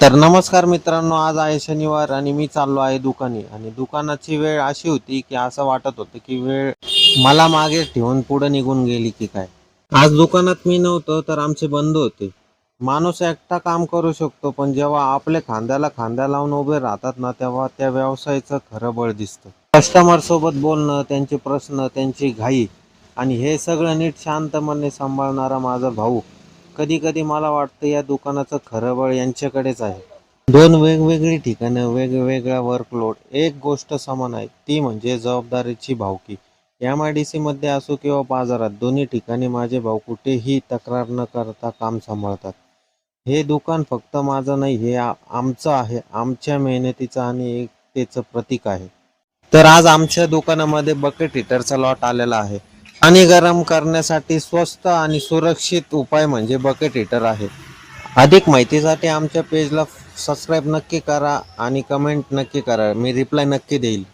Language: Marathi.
तर नमस्कार मित्रांनो आज आहे शनिवार आणि मी चाललो आहे दुकानी. आणि दुकानाची वेळ अशी होती की असं वाटत होतं की वेळ मला मागे ठेवून पुढे निघून गेली की काय. आज दुकानात मी नव्हतो तर आमचे बंद होते. माणूस एकटा काम करू शकतो पण जेव्हा आपल्या खांद्याला खांद्या लावून उभे राहतात ना तेव्हा त्या व्यवसायाचं खरं बळ दिसतं. कस्टमर सोबत बोलणं त्यांचे प्रश्न त्यांची घाई आणि हे सगळं नीट शांतपणे सांभाळणारा माझा भाऊ कधी कधी मला वाटतं या दुकानाचं खरं बळ यांच्याकडेच आहे. दोन वेगवेगळी ठिकाणं वेगवेगळा वर्कलोड एक गोष्ट समान आहे ती म्हणजे जबाबदारीची भावकी. एम आय डी सीमध्ये असो किंवा बाजारात दोन्ही ठिकाणी माझे भाऊ कुठेही तक्रार न करता काम सांभाळतात. हे दुकान फक्त माझं नाही हे आमचं आहे. आमच्या मेहनतीचं आणि एकतेचं प्रतीक आहे. तर आज आमच्या दुकानामध्ये बकेट हिटरचा लॉट आलेला आहे. पाणी गरम करण्यासाठी स्वस्त आणि सुरक्षित उपाय म्हणजे बकेट हिटर आहे. अधिक माहितीसाठी आमच्या पेजला सबस्क्राईब नक्की करा आणि कमेंट नक्की करा. मी रिप्लाय नक्की देईल.